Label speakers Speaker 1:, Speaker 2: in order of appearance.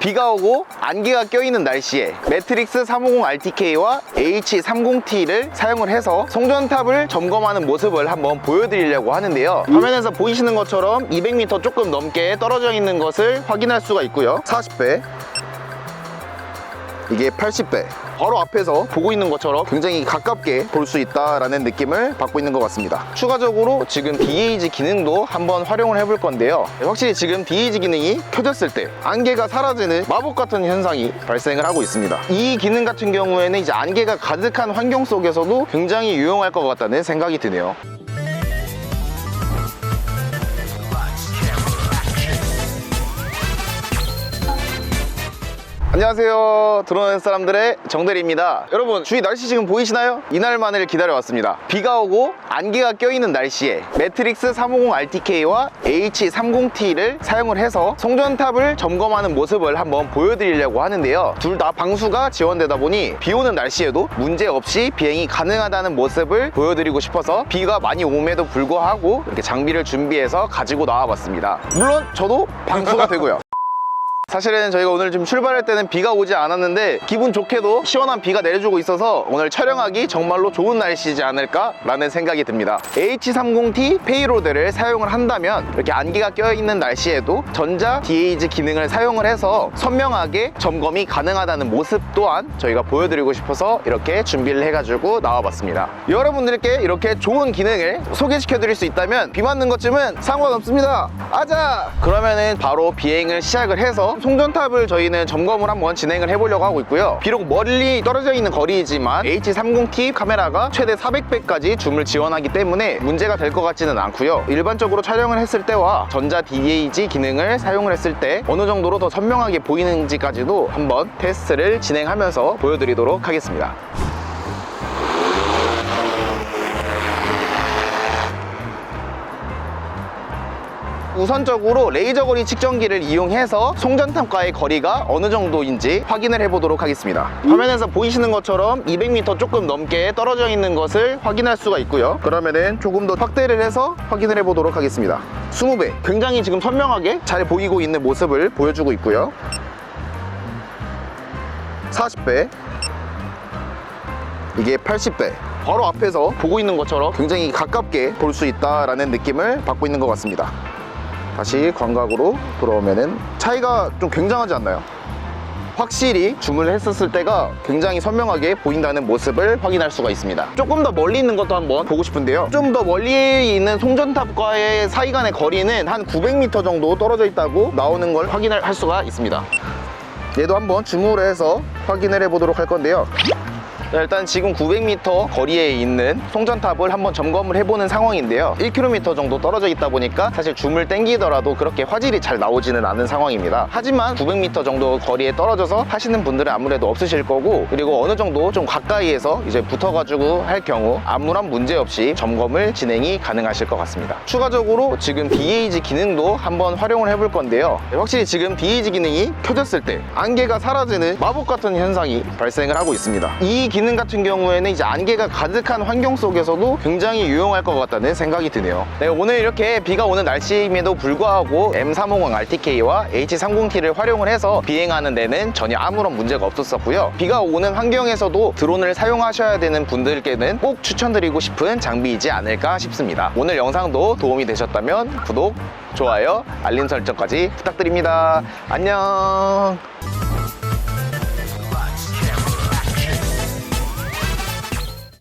Speaker 1: 비가 오고 안개가 껴있는 날씨에 매트릭스 350 RTK와 H30T를 사용을 해서 송전탑을 점검하는 모습을 한번 보여드리려고 하는데요. 화면에서 보이시는 것처럼 200m 조금 넘게 떨어져 있는 것을 확인할 수가 있고요. 40배 이게 80배 바로 앞에서 보고 있는 것처럼 굉장히 가깝게 볼 수 있다라는 느낌을 받고 있는 것 같습니다. 추가적으로 지금 DAG 기능도 한번 활용을 해볼 건데요. 확실히 지금 DAG 기능이 켜졌을 때 안개가 사라지는 마법 같은 현상이 발생을 하고 있습니다. 이 기능 같은 경우에는 이제 안개가 가득한 환경 속에서도 굉장히 유용할 것 같다는 생각이 드네요 안녕하세요. 드론 사람들의 정대리입니다. 여러분 주위 날씨 지금 보이시나요? 이날만을 기다려왔습니다. 비가 오고 안개가 껴있는 날씨에 매트릭스 350 RTK와 H30T를 사용을 해서 송전탑을 점검하는 모습을 한번 보여드리려고 하는데요. 둘 다 방수가 지원되다 보니 비 오는 날씨에도 문제없이 비행이 가능하다는 모습을 보여드리고 싶어서 비가 많이 오음에도 불구하고 이렇게 장비를 준비해서 가지고 나와봤습니다. 물론 저도 방수가 되고요 사실은 저희가 오늘 좀 출발할 때는 비가 오지 않았는데 기분 좋게도 시원한 비가 내려주고 있어서 오늘 촬영하기 정말로 좋은 날씨지 않을까라는 생각이 듭니다. H30T 페이로드를 사용을 한다면 이렇게 안개가 껴있는 날씨에도 전자 DAG 기능을 사용을 해서 선명하게 점검이 가능하다는 모습 또한 저희가 보여드리고 싶어서 이렇게 준비를 해가지고 나와봤습니다. 여러분들께 이렇게 좋은 기능을 소개시켜드릴 수 있다면 비 맞는 것쯤은 상관없습니다. 아자! 그러면은 바로 비행을 시작을 해서 송전탑을 저희는 점검을 한번 진행을 해보려고 하고 있고요. 비록 멀리 떨어져 있는 거리이지만 H30T 카메라가 최대 400배까지 줌을 지원하기 때문에 문제가 될 것 같지는 않고요. 일반적으로 촬영을 했을 때와 전자 DAG 기능을 사용을 했을 때 어느 정도로 더 선명하게 보이는지까지도 한번 테스트를 진행하면서 보여드리도록 하겠습니다. 우선적으로 레이저 거리 측정기를 이용해서 송전탑과의 거리가 어느 정도인지 확인을 해보도록 하겠습니다. 화면에서 보이시는 것처럼 200m 조금 넘게 떨어져 있는 것을 확인할 수가 있고요. 그러면은 조금 더 확대를 해서 확인을 해보도록 하겠습니다. 20배. 굉장히 지금 선명하게 잘 보이고 있는 모습을 보여주고 있고요. 40배. 이게 80배. 바로 앞에서 보고 있는 것처럼 굉장히 가깝게 볼 수 있다라는 느낌을 받고 있는 것 같습니다. 다시 광각으로 돌아오면은 차이가 좀 굉장하지 않나요? 확실히 줌을 했었을 때가 굉장히 선명하게 보인다는 모습을 확인할 수가 있습니다. 조금 더 멀리 있는 것도 한번 보고 싶은데요. 좀 더 멀리 있는 송전탑과의 사이 간의 거리는 한 900m 정도 떨어져 있다고 나오는 걸 확인을 할 수가 있습니다. 얘도 한번 줌으로 해서 확인을 해보도록 할 건데요. 자, 일단 지금 900m 거리에 있는 송전탑을 한번 점검을 해보는 상황인데요. 1km 정도 떨어져 있다 보니까 사실 줌을 땡기더라도 그렇게 화질이 잘 나오지는 않은 상황입니다. 하지만 900m 정도 거리에 떨어져서 하시는 분들은 아무래도 없으실 거고 그리고 어느 정도 좀 가까이에서 이제 붙어가지고 할 경우 아무런 문제 없이 점검을 진행이 가능하실 것 같습니다. 추가적으로 지금 DAG 기능도 한번 활용을 해볼 건데요. 확실히 지금 DAG 기능이 켜졌을 때 안개가 사라지는 마법 같은 현상이 발생을 하고 있습니다. 이 기능 같은 경우에는 이제 안개가 가득한 환경 속에서도 굉장히 유용할 것 같다는 생각이 드네요. 네, 오늘 이렇게 비가 오는 날씨임에도 불구하고 M350 RTK와 H30T를 활용을 해서 비행하는 데는 전혀 아무런 문제가 없었었고요. 비가 오는 환경에서도 드론을 사용하셔야 되는 분들께는 꼭 추천드리고 싶은 장비이지 않을까 싶습니다. 오늘 영상도 도움이 되셨다면 구독, 좋아요, 알림 설정까지 부탁드립니다. 안녕.